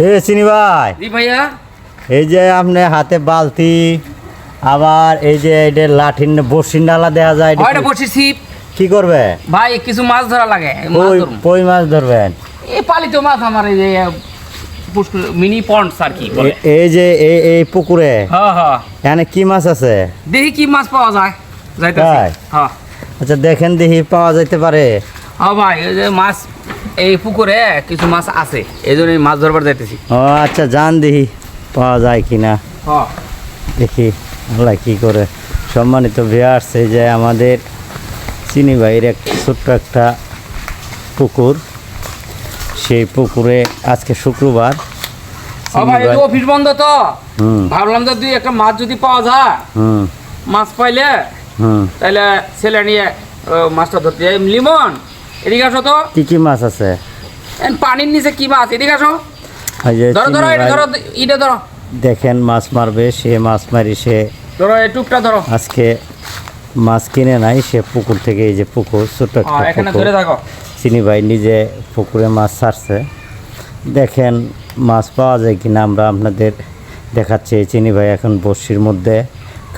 এ চিনি ভাই। জি ভাইয়া। এই যে আপনি হাতে বালতি আবার এই যে এটা লাঠির বসির নালা দেওয়া যায় এটা হয়টা ছিপ। কি করবে? ভাই কিছু মাছ ধরা লাগে মাছ কই মাছ ধরবেন? এই পালিত মাছ আমার এই যে মিনি পন্ডস আর কি এই যে এই এই পুকুরে? হ্যাঁ হ্যাঁ। এখানে কি মাছ আছে? দেখি কি মাছ পাওয়া যায়। যাইতেছি? হ্যাঁ। আচ্ছা দেখেন দেখি পাওয়া যাইতে পারে। হ্যাঁ ভাই এই যে মাছ এই পুকুরে কিছু মাছ আছে এই জন্য মাছ ধরবার যাইতেছি। ও আচ্ছা জান দেখি পাওয়া যায় কিনা। হ্যাঁ দেখি আল্লাহ কি করে। সম্মানিত ভিয়ার্স এই যে আমাদের চিনি ভাইয়ের এক ছোট্ট একটা পুকুর সেই পুকুরে আজকে শুক্রবার অফিস বন্ধ তো। ভাবলাম যে দুই একটা মাছ যদি পাওয়া যায় হুম। মাছ পাইলে হুম। তাহলে ছেলে নিয়ে মাছটা ধরতে যাই। লিমন এদিকে আসো তো। কি কি মাছ আছে? পানির নিচে কি মাছ? এদিকে আসো। ধরো ধরো এটা ধরো এটা ধরো। দেখেন মাছ মারবে সে মাছ মারি সে। ধরো এই টুকটা ধরো। আজকে মাছ কিনে নাই সে পুকুর থেকে এই যে পুকুর ছোট্ট একটা পুকুর। চিনি ভাই নিজে পুকুরে মাছ ছাড়ছে। দেখেন মাছ পাওয়া যায় কিনা আমরা আপনাদের দেখাচ্ছি। চিনি ভাই এখন বড়শির মধ্যে।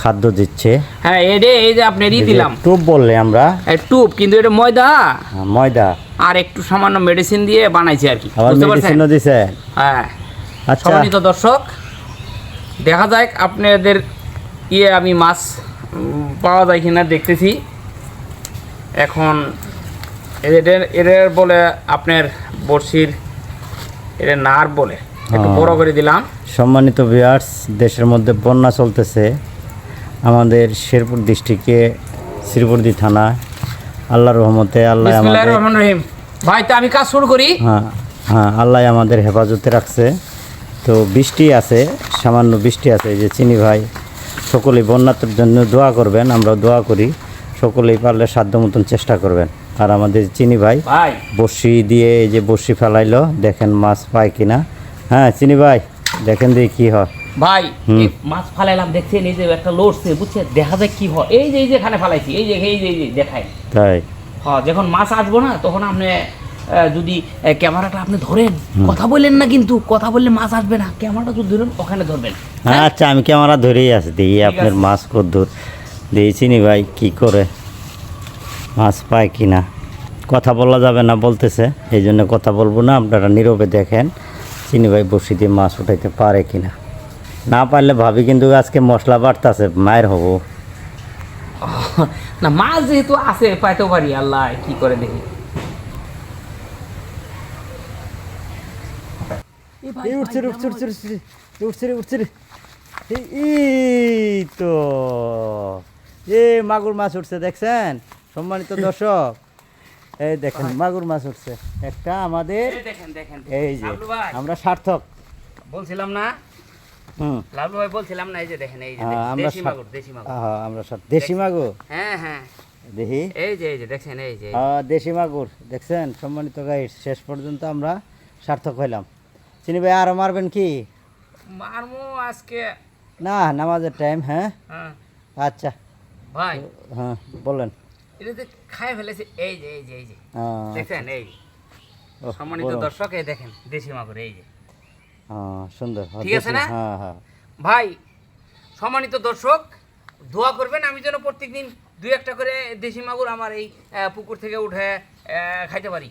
খাদ্য দিচ্ছে। হ্যাঁ এডে এই যে আপনি ই দিলাম। টুপ বললে আমরা। এই টুপ কিন্তু এটা ময়দা? হ্যাঁ, ময়দা। আর একটু সামান্য মেডিসিন দিয়ে বানাইছি আর কি। বুঝতে পারছেন? দিছে। হ্যাঁ। আচ্ছা। সম্মানিত দর্শক দেখা যাক আপনাদের ইয়ে আমি মাছ পাওয়া যায় কিনা দেখতেছি। এখন এদের এদের বলে আপনার বড়শির এদের নার বলে। একটু হ্যাঁ। বড় করে দিলাম। সম্মানিত ভিউয়ার্স দেশের মধ্যে বন্যা চলতেছে। আমাদের শেরপুর ডিস্ট্রিক্টে শ্রীপুরদি থানা। আল্লাহ রহমতে আল্লাহ রহিম। ভাই তো আমি কাজ শুরু করি। হ্যাঁ হ্যাঁ আল্লাহ আমাদের হেফাজতে রাখছে। তো বৃষ্টি আছে সামান্য বৃষ্টি আছে এই যে চিনি ভাই সকলেই বন্যাতের জন্য দোয়া করবেন আমরা দোয়া করি। সকলেই পারলে সাধ্য মতন চেষ্টা করবেন। আর আমাদের চিনি ভাই বড়শি দিয়ে এই যে বড়শি ফেলাইলো দেখেন মাছ পায় কিনা। হ্যাঁ চিনি ভাই দেখেন দিয়ে কী হয়। ভাই মাছ ফালাইলাম দেখছেন এই যে একটা লড়ছে বুঝছে দেখা যায় কি হয়। এই যে এই যে এখানে ফালাইছি এই যে এই যে এই যে দেখায় তাই? হ্যাঁ যখন মাছ আসব না তখন আপনি যদি ক্যামেরাটা আপনি ধরেন কথা বললেন না কিন্তু কথা বললে মাছ আসবে না ক্যামেরাটা যদি ধরেন ওখানে ধরবেন। হ্যাঁ? আচ্ছা আমি ক্যামেরা ধরেই আছি দেখি আপনার। মাছ কদ্দুর। দেখি চিনি ভাই কি করে? মাছ পায় কি না? কথা বলা যাবে না বলতেছে এই জন্য কথা বলব না আপনারা নীরবে দেখেন। চিনি ভাই বসি দিয়ে মাছ উঠাইতে পারে কিনা না পারলে ভাবি কিন্তু আজকে মশলা বাড়তেছে মায়ের হব। না মাছ যেহেতু আছে পাইতেও পারি আল্লাহ কি করে দেখি। এ উঠছে উঠছে উঠছে উঠছে উঠছে রে, উঠছে রে। এই- এই তো। এ মাগুর মাছ উঠছে দেখছেন? সম্মানিত দর্শক। এই দেখেন মাগুর মাছ উঠছে। একটা আমাদের এই দেখেন দেখেন এই যে আমরা সার্থক। বলছিলাম না লালু ভাই বলছিলাম না এই যে দেখেন এই যে হ্যাঁ, দেশি মাগুর দেশি মাগুর। আমরা সার- দেশি মাগুর? হ্যাঁ হ্যাঁ। দেখি। এই যে এই যে দেখছেন এই যে। দেশি মাগুর দেখছেন? সম্মানিত গাইড শেষ পর্যন্ত আমরা সার্থক হইলাম। চিনি ভাই আরও মারবেন কি? মারমো আজকে। না নামাজের টাইম হ্যাঁ? হ্যাঁ। আচ্ছা। ভাই। হ্যাঁ বলেন। এটা তো খাই ফেলেছে এই যে এই যে এই যে। দেখছেন এই ওহ, সম্মানিত দর্শক এই দেখেন দেশি মাগুর এই যে। সুন্দর হ্যাঁ, ঠিক আছে না? হ্যাঁ হ্যাঁ। ভাই সম্মানিত দর্শক দোয়া করবেন আমি যেন প্রত্যেকদিন দুই একটা করে দেশি মাগুর আমার এই পুকুর থেকে উঠে আহ, খাইতে পারি।